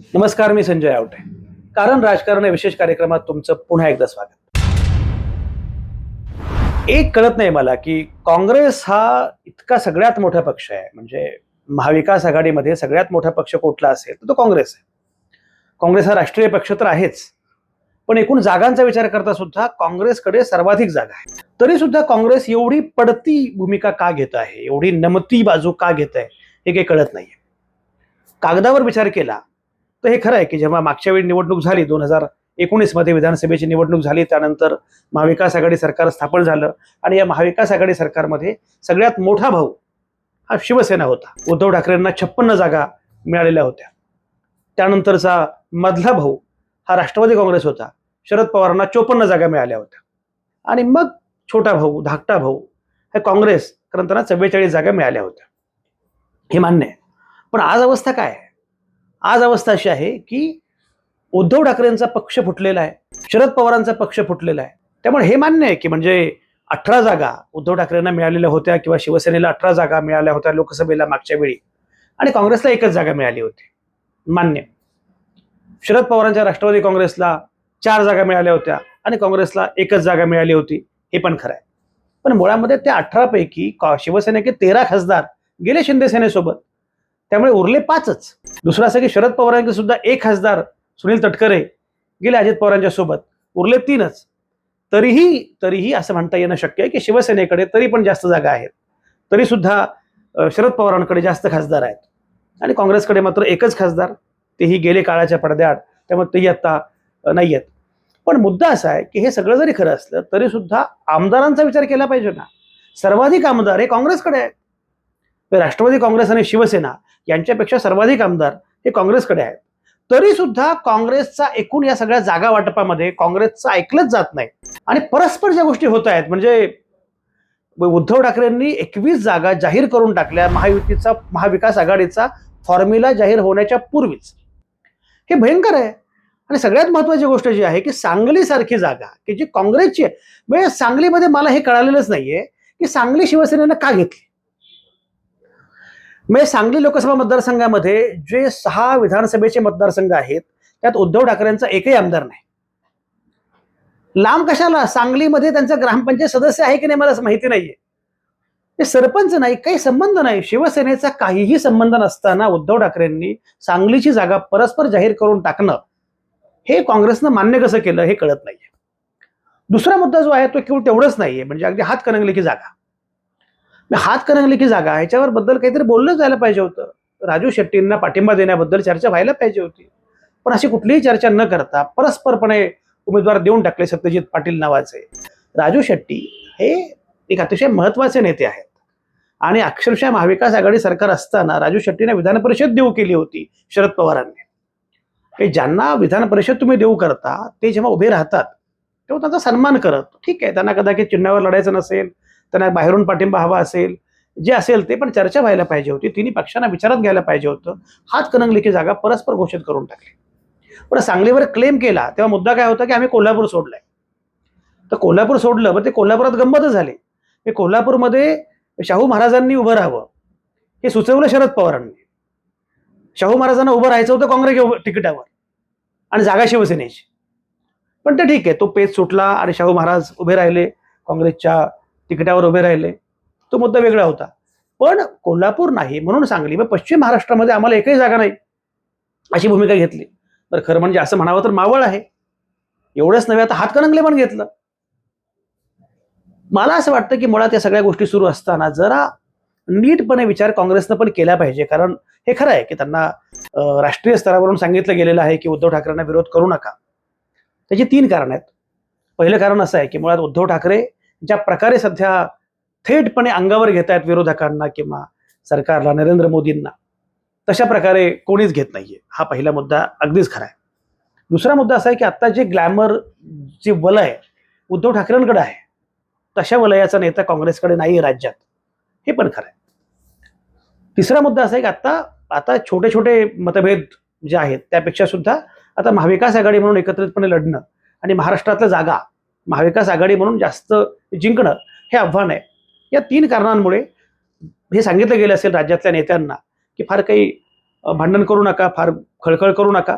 नमस्कार मी संजय आवटे. कारण राजकारण या विशेष कार्यक्रमात तुमचं पुन्हा एकदा स्वागत. एक कळत नाही मला की काँग्रेस हा इतका सगळ्यात मोठा पक्ष आहे. म्हणजे महाविकास आघाडीमध्ये सगळ्यात मोठा पक्ष कुठला असेल तर तो काँग्रेस आहे. काँग्रेस हा राष्ट्रीय पक्ष तर आहेच. पण एकूण जागांचा विचार करता सुद्धा काँग्रेसकडे सर्वाधिक जागा आहे तरी सुद्धा काँग्रेस एवढी पडती भूमिका का घेत आहे? एवढी नमती बाजू का घेत आहे? हे काही कळत नाहीये. कागदावर विचार केला तर हे खरं आहे की जेव्हा मागच्या वेळी निवडणूक झाली दोन हजार एकोणीसमध्ये विधानसभेची निवडणूक झाली त्यानंतर महाविकास आघाडी सरकार स्थापन झालं आणि या महाविकास आघाडी सरकारमध्ये सगळ्यात मोठा भाऊ हा शिवसेना होता. उद्धव ठाकरेंना छप्पन्न जागा मिळालेल्या होत्या. त्यानंतरचा मधला भाऊ हा राष्ट्रवादी काँग्रेस होता. शरद पवारांना चोपन्न जागा मिळाल्या होत्या. आणि मग छोटा भाऊ धाकटा भाऊ हे काँग्रेस कारण त्यांना चव्वेचाळीस जागा मिळाल्या होत्या. हे मान्य आहे. पण आज अवस्था काय आहे? आज अवस्था अशी आहे की उद्धव ठाकरेंचा पक्ष फुटलेला आहे शरद पवारांचा पक्ष फुटलेला आहे. त्यामुळे हे मान्य आहे की म्हणजे अठरा जागा उद्धव ठाकरेंना मिळालेल्या होत्या किंवा शिवसेनेला अठरा जागा मिळाल्या होत्या लोकसभेला मागच्या वेळी आणि काँग्रेसला एकच जागा मिळाली होती. मान्य. शरद पवारांच्या राष्ट्रवादी काँग्रेसला चार जागा मिळाल्या होत्या आणि काँग्रेसला एकच जागा मिळाली होती. हे पण खरं आहे. पण मुळामध्ये त्या अठरापैकी शिवसेनेचे तेरा खासदार गेले शिंदे सेनेसोबत. त्यामुळे उरले पाचच. दुसरं असं की शरद पवारांचे सुद्धा एक खासदार सुनील तटकरे गेले अजित पवारांच्या सोबत. उरले तीनच. तरीही तरीही असं म्हणता येणं शक्य आहे की शिवसेनेकडे तरी पण जास्त जागा आहेत. तरी सुद्धा शरद पवारांकडे जास्त खासदार आहेत. आणि काँग्रेसकडे मात्र एकच खासदार. तेही गेले काळाच्या पडद्याआड. त्यामुळे तेही आता नाही आहेत. पण मुद्दा असा आहे की हे सगळं जरी खरं असलं तरी सुद्धा आमदारांचा विचार केला पाहिजे ना. सर्वाधिक आमदार हे काँग्रेसकडे आहेत. राष्ट्रवादी काँग्रेस आणि शिवसेना यांच्यापेक्षा सर्वाधिक आमदार हे काँग्रेसकडे आहेत. तरी सुद्धा काँग्रेसचा एकूण या सगळ्या जागा वाटपामध्ये काँग्रेसचं ऐकलंच जात नाही. आणि परस्पर ज्या गोष्टी होत आहेत म्हणजे उद्धव ठाकरेंनी एकवीस जागा जाहीर करून टाकल्या महायुतीचा महाविकास आघाडीचा फॉर्म्युला जाहीर होण्याच्या पूर्वीच. हे भयंकर आहे. आणि सगळ्यात महत्वाची गोष्ट जी आहे की सांगली सारखी जागा की जी काँग्रेसची आहे. म्हणजे सांगलीमध्ये मला हे कळालेलंच नाहीये की सांगली शिवसेनेनं का घेतली? म्हणजे सांगली लोकसभा मतदारसंघामध्ये जे सहा विधानसभेचे मतदारसंघ आहेत त्यात उद्धव ठाकरेंचा एकही आमदार नाही. लांब कशाला? सांगलीमध्ये त्यांचा ग्रामपंचायत सदस्य आहे की नाही मला माहिती नाहीये. ते सरपंच नाही काही संबंध नाही. शिवसेनेचा काहीही संबंध नसताना उद्धव ठाकरेंनी सांगलीची जागा परस्पर जाहीर करून टाकणं हे काँग्रेसनं मान्य कसं केलं हे कळत नाहीये. दुसरा मुद्दा जो आहे तो केवळ तेवढंच नाहीये म्हणजे अगदी हात कणंगले की जागा. हात कणंगली जागा ह्याच्यावर बद्दल काहीतरी बोललं जायला पाहिजे होतं. राजू शेट्टींना पाठिंबा देण्याबद्दल चर्चा व्हायला पाहिजे होती. पण अशी कुठलीही चर्चा न करता परस्परपणे उमेदवार देऊन टाकले सत्यजित पाटील नावाचे. राजू शेट्टी हे एक अतिशय महत्त्वाचे नेते आहेत. आणि अक्षरशः महाविकास आघाडी सरकार असताना राजू शेट्टीने विधान परिषद देऊ केली होती शरद पवारांनी. हे ज्यांना विधान परिषद तुम्ही देऊ करता ते जेव्हा उभे राहतात तेव्हा त्यांचा सन्मान करत ठीक आहे त्यांना कदाचित चिन्हावर लढायचं नसेल त्यांना बाहेरून पाठिंबा हवा असेल जे असेल ते पण चर्चा व्हायला पाहिजे होती. तिन्ही पक्षांना विचारात घ्यायला पाहिजे होतं. हात कणंगलीची जागा परस्पर घोषित करून टाकली. पण सांगलीवर क्लेम केला तेव्हा मुद्दा काय होता की आम्ही कोल्हापूर सोडलंय. तर कोल्हापूर सोडलं पण ते कोल्हापुरात गंमतच झाली. हे कोल्हापूरमध्ये शाहू महाराजांनी उभं राहावं. हे सुचवलं शरद पवारांनी. शाहू महाराजांना उभं राहायचं होतं काँग्रेस तिकिटावर. आणि जागा शिवसेनेची. पण ते ठीक आहे तो पेच सुटला आणि शाहू महाराज उभे राहिले काँग्रेसच्या तिकिटावर उभे राहिले. तो मुद्दा वेगळा होता. पण कोल्हापूर नाही म्हणून सांगली. मग पश्चिम महाराष्ट्रामध्ये आम्हाला एकही जागा नाही. अशी भूमिका घेतली. तर खरं म्हणजे असं म्हणावं तर मावळ आहे. एवढंच नव्हे आता हातकणंगले पण घेतलं. मला असं वाटतं की मुळात या सगळ्या गोष्टी सुरू असताना जरा नीटपणे विचार काँग्रेसनं पण केला पाहिजे. कारण हे खरं आहे की त्यांना राष्ट्रीय स्तरावरून सांगितलं गेलेलं आहे की उद्धव ठाकरेंना विरोध करू नका. त्याची तीन कारण आहेत. पहिलं कारण असं आहे की मुळात उद्धव ठाकरे ज्या प्रकारे सध्या थेटपणे अंगावर घेत आहेत विरोधकांना किंवा सरकारला नरेंद्र मोदींना तशा प्रकारे कोणीच घेत नाहीये. हा पहिला मुद्दा अगदीच खरा आहे. दुसरा मुद्दा असा आहे की आत्ता जे ग्लॅमर जे वलय उद्धव ठाकरेंकडे आहे तशा वलयाचा नेता काँग्रेसकडे नाही राज्यात. हे पण खरं आहे. तिसरा मुद्दा असा आहे की आता आता छोटे छोटे मतभेद जे आहेत त्यापेक्षा सुद्धा आता महाविकास आघाडी म्हणून एकत्रितपणे लढणं आणि महाराष्ट्रातल्या जागा महाविकास आघाडी म्हणून जास्त जिंकणं हे आव्हान आहे. या तीन कारणांमुळे हे सांगितलं गेलं असेल राज्यातल्या नेत्यांना की फार काही भांडण करू नका फार खळखळ करू नका.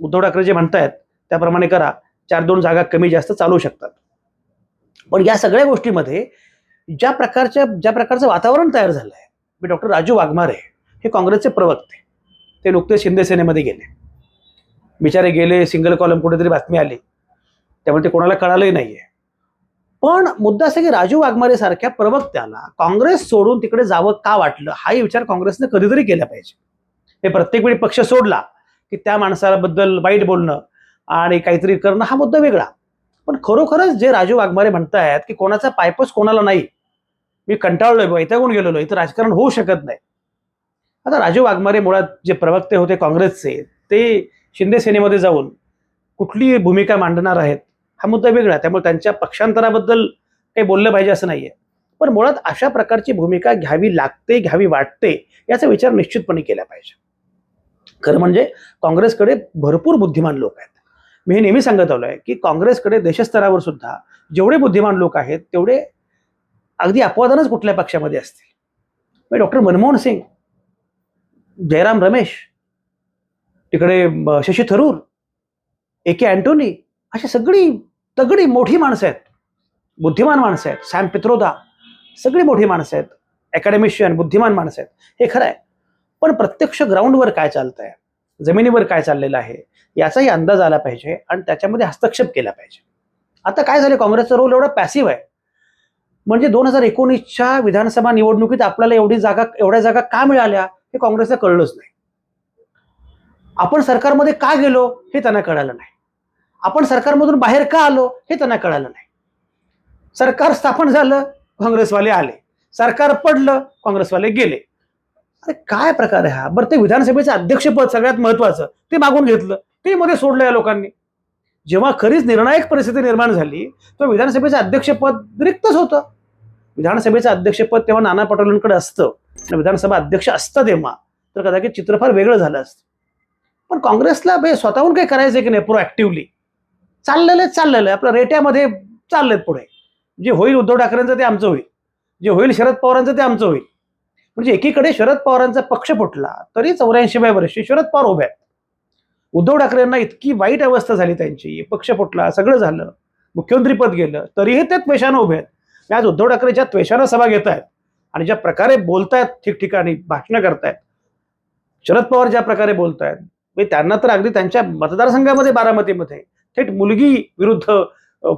उद्धव ठाकरे जे म्हणतायत त्याप्रमाणे करा. चार दोन जागा कमी जास्त चालू शकतात. पण या सगळ्या गोष्टीमध्ये ज्या प्रकारच्या ज्या प्रकारचं वातावरण तयार झालं आहे मी डॉक्टर राजू वाघमारे हे काँग्रेसचे प्रवक्ते. ते नुकतेच शिंदे सेनेमध्ये गेले. बिचारे गेले सिंगल कॉलम कुठेतरी बातमी आली. त्यामुळे ते कोणाला कळालंही नाहीये. पण मुद्दा असा की राजू वाघमारे सारख्या प्रवक्त्याला काँग्रेस सोडून तिकडे जावं का वाटलं हाही विचार काँग्रेसने कधीतरी केला पाहिजे. हे प्रत्येक वेळी पक्ष सोडला की त्या माणसाबद्दल वाईट बोलणं आणि काहीतरी करणं हा मुद्दा वेगळा. पण खरोखरच जे राजू वाघमारे म्हणतायत की कोणाचा पायपच कोणाला नाही मी कंटाळलोय वैतागून गेलेलो इथं राजकारण होऊ शकत नाही. आता राजू वाघमारे मुळात जे प्रवक्ते होते काँग्रेसचे ते शिंदे सेनेमध्ये जाऊन कुठली भूमिका मांडणार आहेत? हा मुद्दा वेगळा. त्यामुळे त्यांच्या पक्षांतराबद्दल काही बोललं पाहिजे असं नाहीये. पण मुळात अशा प्रकारची भूमिका घ्यावी लागते घ्यावी वाटते याचा विचार निश्चितपणे केला पाहिजे. खरं म्हणजे काँग्रेसकडे भरपूर बुद्धिमान लोक आहेत. मी हे नेहमी सांगत आलो आहे की काँग्रेसकडे देशस्तरावर सुद्धा जेवढे बुद्धिमान लोक आहेत तेवढे अगदी अपवादानच कुठल्या पक्षामध्ये असतील. म्हणजे डॉक्टर मनमोहन सिंग जयराम रमेश तिकडे शशी थरूर ए के अँटोनी अशी सगळी तगडी मोठी माणसं आहेत. बुद्धिमान माणसं आहेत. सॅम पित्रोदा. सगळी मोठी माणसं आहेत. अकॅडमिशियन बुद्धिमान माणसं आहेत. हे खरं आहे. पण प्रत्यक्ष ग्राउंडवर काय चालतंय? जमिनीवर काय चाललेलं आहे? याचाही अंदाज आला पाहिजे आणि त्याच्यामध्ये हस्तक्षेप केला पाहिजे. आता काय झालं? काँग्रेसचा रोल एवढा पॅसिव्ह आहे. म्हणजे दोन हजार एकोणीसच्या विधानसभा निवडणुकीत आपल्याला एवढी जागा एवढ्या जागा का मिळाल्या? हे काँग्रेसला कळलंच नाही. आपण सरकारमध्ये का गेलो? हे त्यांना कळालं नाही. आपण सरकारमधून बाहेर का आलो हे त्यांना कळालं नाही. सरकार स्थापन झालं काँग्रेसवाले आले. सरकार पडलं काँग्रेसवाले गेले. अरे काय प्रकार आहे हा? बरं ते विधानसभेचं अध्यक्षपद सगळ्यात महत्वाचं. ते मागून घेतलं. ते मध्ये सोडलं या लोकांनी. जेव्हा खरीच निर्णायक परिस्थिती निर्माण झाली तेव्हा विधानसभेचं अध्यक्षपद रिक्तच होतं. विधानसभेचं अध्यक्षपद तेव्हा नाना पटोलेंकडे असतं. आणि विधानसभा अध्यक्ष असतं तेव्हा तर कदाचित चित्र फार वेगळं झालं असतं. पण काँग्रेसला स्वतःहून काही करायचं की नाही? प्रोॲक्टिव्हली चाललेलं चाललेलं आहे. आपलं रेट्यामध्ये चाललेत पुढे. जे होईल उद्धव ठाकरेंचं ते आमचं होईल. जे होईल शरद पवारांचं ते आमचं होईल. म्हणजे एकीकडे शरद पवारांचा पक्ष फुटला तरी चौऱ्याऐंशीव्या वर्षी शरद पवार उभे आहेत. उद्धव ठाकरेंना इतकी वाईट अवस्था झाली त्यांची. पक्ष फुटला सगळं झालं. मुख्यमंत्रीपद गेलं तरीही ते त्वेषानं उभे आहेत. आज उद्धव ठाकरे ज्या त्वेषानं सभा घेत आहेत आणि ज्या प्रकारे बोलतायत ठिकठिकाणी भाषणं करतायत शरद पवार ज्या प्रकारे बोलतायत म्हणजे त्यांना तर अगदी त्यांच्या मतदारसंघामध्ये बारामतीमध्ये थेट मुलगी विरुद्ध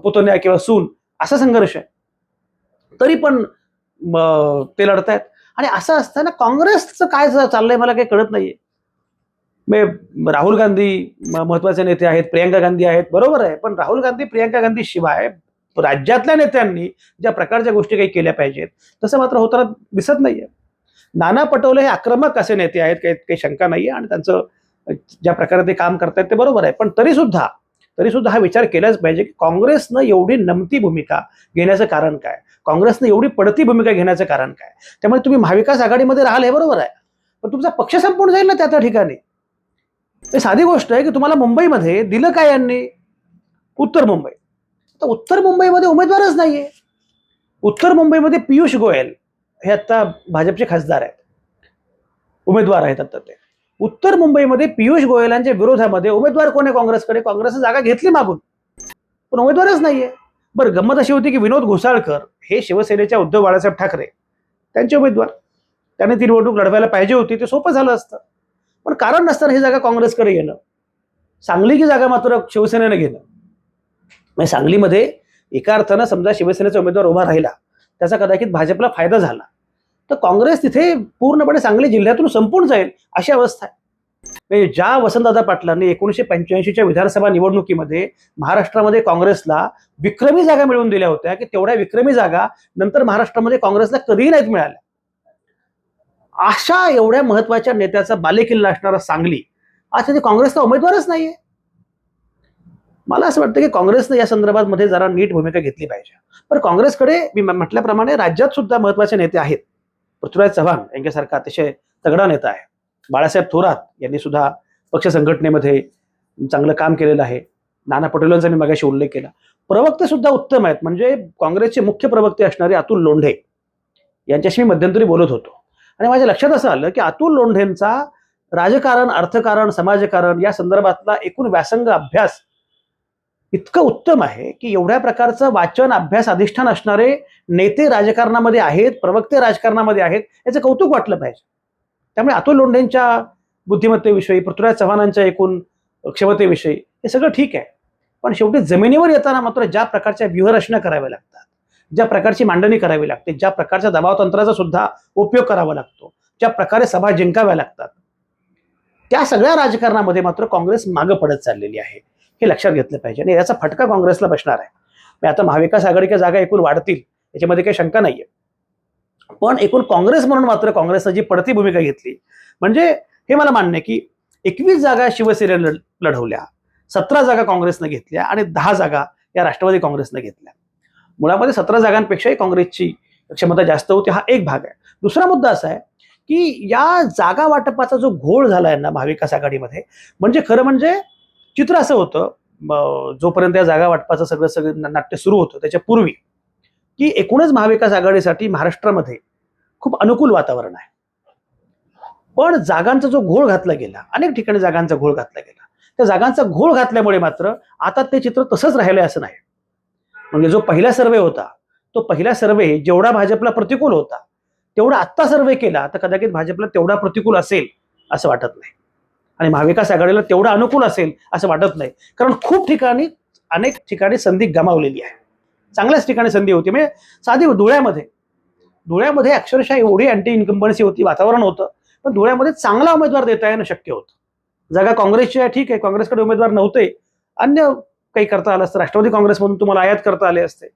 पुतण्या किंवा सून असा संघर्ष आहे. तरी पण ते लढतायत. आणि असं असताना काँग्रेसचं काय चाललंय मला काही कळत नाहीये. मे राहुल गांधी महत्त्वाचे नेते आहेत प्रियंका गांधी आहेत बरोबर आहे. पण राहुल गांधी प्रियंका गांधी शिवाय राज्यातल्या नेत्यांनी ज्या प्रकारच्या गोष्टी काही केल्या पाहिजेत तसं मात्र होताना दिसत नाहीये. नाना पटोले हे आक्रमक असे नेते आहेत काही काही शंका नाहीये. आणि त्यांचं ज्या प्रकारे ते काम करतायत ते बरोबर आहे. पण तरी सुद्धा तरी सुद्धा हा विचार केलाच पाहिजे की काँग्रेसनं एवढी नमती भूमिका घेण्याचं कारण काय? काँग्रेसनं एवढी पडती भूमिका घेण्याचं कारण काय? त्यामुळे तुम्ही महाविकास आघाडीमध्ये राहाल हे बरोबर आहे. पण तुमचा पक्ष संपून जाईल ना त्या त्या ठिकाणी. साधी गोष्ट आहे की तुम्हाला मुंबईमध्ये दिलं काय यांनी? उत्तर मुंबई. तर उत्तर मुंबईमध्ये उमेदवारच नाहीये. उत्तर मुंबईमध्ये पियुष गोयल हे आता भाजपचे खासदार आहेत. उमेदवार आहेत आता ते. उत्तर मुंबईमध्ये पियुष गोयलांच्या विरोधामध्ये उमेदवार कोण आहे काँग्रेसकडे? काँग्रेसने जागा घेतली मागून. पण उमेदवारच नाहीये. बरं गंमत अशी होती की विनोद घोसाळकर हे शिवसेनेच्या उद्धव बाळासाहेब ठाकरे त्यांचे उमेदवार. त्याने ती निवडणूक लढवायला पाहिजे होती ते सोपं झालं असतं. पण कारण नसताना ही जागा काँग्रेसकडे येणं सांगली की जागा मात्र शिवसेनेनं घेणं म्हणजे सांगलीमध्ये एका अर्थानं समजा शिवसेनेचा उमेदवार उभा राहिला त्याचा कदाचित भाजपला फायदा झाला. तर काँग्रेस तिथे पूर्णपणे सांगली जिल्ह्यातून संपून जाईल अशी अवस्था आहे. म्हणजे ज्या वसंतदादा पाटलांनी एकोणीसशे पंच्याऐंशीच्या विधानसभा निवडणुकीमध्ये महाराष्ट्रामध्ये काँग्रेसला विक्रमी जागा मिळवून दिल्या होत्या की तेवढ्या विक्रमी जागा नंतर महाराष्ट्रामध्ये काँग्रेसला कधीही नाहीत मिळाल्या. अशा एवढ्या महत्त्वाच्या नेत्याचा बालेकिल्ला असणारा सांगली आज तिथे काँग्रेसचा उमेदवारच नाहीये. मला असं वाटतं की काँग्रेसनं या संदर्भात मध्ये जरा नीट भूमिका घेतली पाहिजे. पण काँग्रेसकडे मी म्हटल्याप्रमाणे राज्यात सुद्धा महत्त्वाचे नेते आहेत. पृथ्वीराज चव्हाण यांच्यासारखा अतिशय तगडा नेता आहे. बाळासाहेब थोरात यांनी सुद्धा पक्ष संघटनेमध्ये चांगलं काम केलेलं आहे. नाना पटोलेंचा मी मगाशी उल्लेख केला. प्रवक्ते सुद्धा उत्तम आहेत. म्हणजे काँग्रेसचे मुख्य प्रवक्ते असणारे अतुल लोंढे यांच्याशी मी मध्यंतरी बोलत होतो. आणि माझ्या लक्षात असं आलं की अतुल लोंढेंचा राजकारण अर्थकारण समाजकारण या संदर्भातला एकूण व्यासंग अभ्यास इतकं उत्तम आहे की एवढ्या प्रकारचं वाचन अभ्यास अधिष्ठान असणारे नेते राजकारणामध्ये आहेत प्रवक्ते राजकारणामध्ये आहेत याचं कौतुक वाटलं पाहिजे. त्यामुळे अतुल लोंढेंच्या बुद्धिमत्तेविषयी पृथ्वीराज चव्हाणांच्या एकूण क्षमतेविषयी हे सगळं ठीक आहे. पण शेवटी जमिनीवर येताना मात्र ज्या प्रकारच्या व्यूहरचना कराव्या लागतात ज्या प्रकारची मांडणी करावी लागते ज्या प्रकारच्या दबावतंत्राचा सुद्धा उपयोग करावा लागतो ज्या प्रकारे सभा जिंकाव्या लागतात त्या सगळ्या राजकारणामध्ये मात्र काँग्रेस मागं पडत चाललेली आहे. हे लक्षात घेतलं पाहिजे. आणि याचा फटका काँग्रेसला बसणार आहे. मी आता महाविकास आघाडीच्या जागा एकूण वाढतील याच्यामध्ये काही शंका नाहीये. पण एकूण काँग्रेस म्हणून मात्र काँग्रेसनं जी पडती भूमिका घेतली म्हणजे हे मला मान्य की एकवीस जागा शिवसेनेनं लढवल्या सतरा जागा काँग्रेसनं घेतल्या आणि दहा जागा या राष्ट्रवादी काँग्रेसनं घेतल्या. मुळामध्ये सतरा जागांपेक्षाही काँग्रेसची क्षमता जास्त होती हा एक भाग आहे. दुसरा मुद्दा असा आहे की या जागा वाटपाचा जो घोळ झाला आहे ना महाविकास आघाडीमध्ये म्हणजे खरं म्हणजे चित्र असं होतं जोपर्यंत या जागा वाटपाचं सगळं सगळं नाट्य सुरू होतं त्याच्या पूर्वी की एकूणच महाविकास आघाडीसाठी महाराष्ट्रामध्ये खूप अनुकूल वातावरण आहे. पण जागांचा जो घोळ घातला गेला अनेक ठिकाणी जागांचा घोळ घातला गेला. त्या जागांचा घोळ घातल्यामुळे मात्र आता ते चित्र तसंच राहिलंय असं नाही. म्हणजे जो पहिला सर्वे होता तो पहिला सर्वे जेवढा भाजपला प्रतिकूल होता तेवढा आत्ता सर्वे केला तर कदाचित भाजपला तेवढा प्रतिकूल असेल असं वाटत नाही. आणि महाविकास आघाडीला तेवढं अनुकूल असेल असं वाटत नाही. कारण खूप ठिकाणी अनेक ठिकाणी संधी गमावलेली आहे. चांगल्याच ठिकाणी संधी होती. म्हणजे साधी धुळ्यामध्ये धुळ्यामध्ये अक्षरशः एवढी अँटी इन्कम्बन्सी होती वातावरण होतं. पण धुळ्यामध्ये चांगला उमेदवार देता येणं शक्य होतं. जागा काँग्रेसची आहे ठीक आहे. काँग्रेसकडे उमेदवार नव्हते. अन्य काही करता आलं असतं. राष्ट्रवादी काँग्रेसमधून तुम्हाला आयात करता आले असते.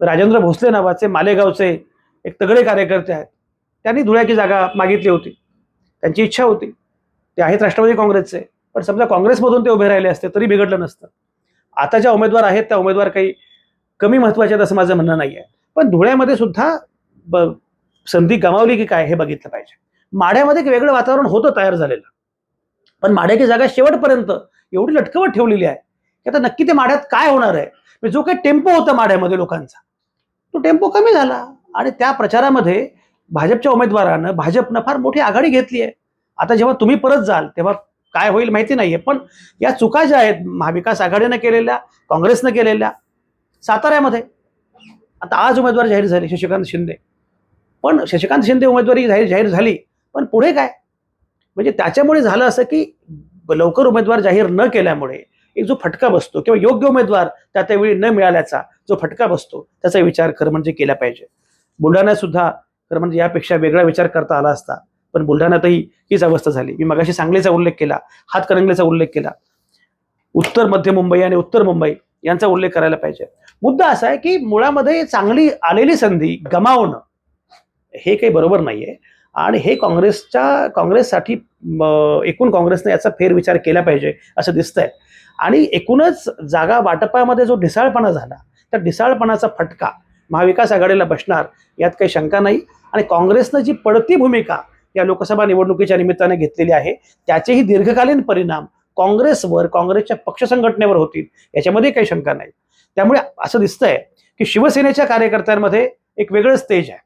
राजेंद्र भोसले नावाचे मालेगावचे एक तगडे कार्यकर्ते आहेत. त्यांनी धुळ्याची जागा मागितली होती. त्यांची इच्छा होती. ते आहेत राष्ट्रवादी काँग्रेसचे पण समजा काँग्रेसमधून ते उभे राहिले असते तरी बिघडलं नसतं. आता ज्या उमेदवार आहेत त्या उमेदवार काही कमी महत्त्वाचे आहेत असं माझं म्हणणं नाही आहे पण धुळ्यामध्ये सुद्धा ब- संधी गमावली की काय हे बघितलं पाहिजे. माढ्यामध्ये एक वेगळं वातावरण होतं तयार झालेलं. पण माढ्याची जागा शेवटपर्यंत एवढी लटकवत ठेवलेली आहे की आता नक्की ते माढ्यात काय होणार आहे? म्हणजे जो काही टेम्पो होता माढ्यामध्ये लोकांचा तो टेम्पो कमी झाला. आणि त्या प्रचारामध्ये भाजपच्या उमेदवारानं भाजपनं फार मोठी आघाडी घेतली आहे. आता जेव्हा तुम्ही परत जाल तेव्हा काय होईल माहिती नाहीये पण या चुका ज्या आहेत महाविकास आघाडीनं केलेल्या काँग्रेसनं केलेल्या साताऱ्यामध्ये. आता आज उमेदवार जाहीर झाले शशिकांत शिंदे. पण शशिकांत शिंदे उमेदवारी जाहीर जाहीर झाली पण पुढे काय? म्हणजे त्याच्यामुळे झालं असं की लवकर उमेदवार जाहीर न केल्यामुळे एक जो फटका बसतो किंवा योग्य उमेदवार त्या त्यावेळी न मिळाल्याचा जो फटका बसतो त्याचा विचार खरं म्हणजे केला पाहिजे. बुलढाण्यात सुद्धा खरं म्हणजे यापेक्षा वेगळा विचार करता आला असता. पण बुलढाण्यातही हीच अवस्था झाली. मी मगाशी सांगलीचा उल्लेख केला हातकणंगलेचा उल्लेख केला. उत्तर मध्य मुंबई आणि उत्तर मुंबई यांचा उल्लेख करायला पाहिजे. मुद्दा असा आहे की मुळामध्ये चांगली आलेली संधी गमावणं हे काही बरोबर नाहीये. आणि हे काँग्रेसच्या काँग्रेससाठी एकूण काँग्रेसने याचा फेरविचार केला पाहिजे असं दिसतंय. आणि एकूणच जागा वाटपामध्ये जो ढिसाळपणा झाला त्या ढिसाळपणाचा फटका महाविकास आघाडीला बसणार यात काही शंका नाही. आणि काँग्रेसनं जी पडती भूमिका या लोकसभा निवडणुकीच्या निमित्ताने घेतलेली आहे. त्याचेही दीर्घकालीन परिणाम काँग्रेसवर काँग्रेसच्या पक्ष संघटनेवर होतील याच्यामध्ये काही शंका नाही. त्यामुळे असं दिसतंय की शिवसेनेच्या कार्यकर्त्यांमध्ये एक वेगळंच तेज आहे.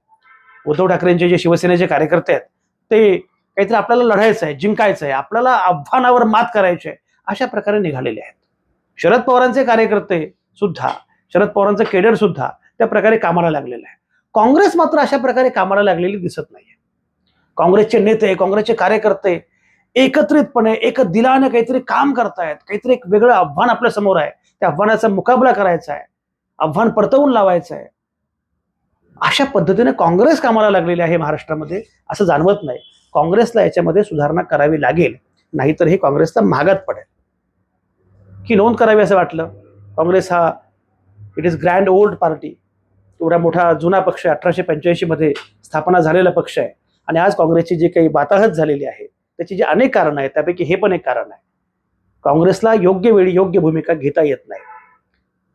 उद्धव ठाकरेंचे जे शिवसेनेचे कार्यकर्ते आहेत ते काहीतरी आपल्याला लढायचं आहे जिंकायचं आहे आपल्याला आव्हानावर मात करायची आहे अशा प्रकारे निघालेले आहेत. शरद पवारांचे कार्यकर्ते सुद्धा शरद पवारांचं केडर सुद्धा त्या प्रकारे कामाला लागलेलं आहे. काँग्रेस मात्र अशा प्रकारे कामाला लागलेली दिसत नाही काँग्रेसचे नेते काँग्रेसचे कार्यकर्ते एकत्रितपणे एक दिलाने काहीतरी काम करतायत काहीतरी एक वेगळं आव्हान आपल्यासमोर आहे. त्या आव्हानाचा मुकाबला करायचा आहे. आव्हान परतवून लावायचं आहे. अशा पद्धतीने काँग्रेस कामाला लागलेली आहे महाराष्ट्रामध्ये असं जाणवत नाही. काँग्रेसला याच्यामध्ये सुधारणा करावी लागेल नाहीतर हे काँग्रेसला महागात पडेल. की नोंद करावी असं वाटलं? काँग्रेस हा it is grand old party एवढा मोठा जुना पक्ष आहे अठराशे पंच्याऐंशी मध्ये स्थापना झालेला पक्ष आहे. आणि आज काँग्रेसची जी काही बाताहत झालेली आहे त्याची जी अनेक कारणं आहेत त्यापैकी हे पण एक कारण आहे. काँग्रेसला योग्य वेळी योग्य भूमिका घेता येत नाही.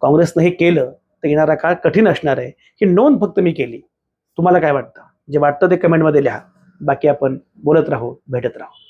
काँग्रेसनं हे केलं तर येणारा काळ कठीण असणार आहे. ही नोंद फक्त मी केली. तुम्हाला काय वाटतं? जे वाटतं ते कमेंटमध्ये लिहा. बाकी आपण बोलत राहू भेटत राहू.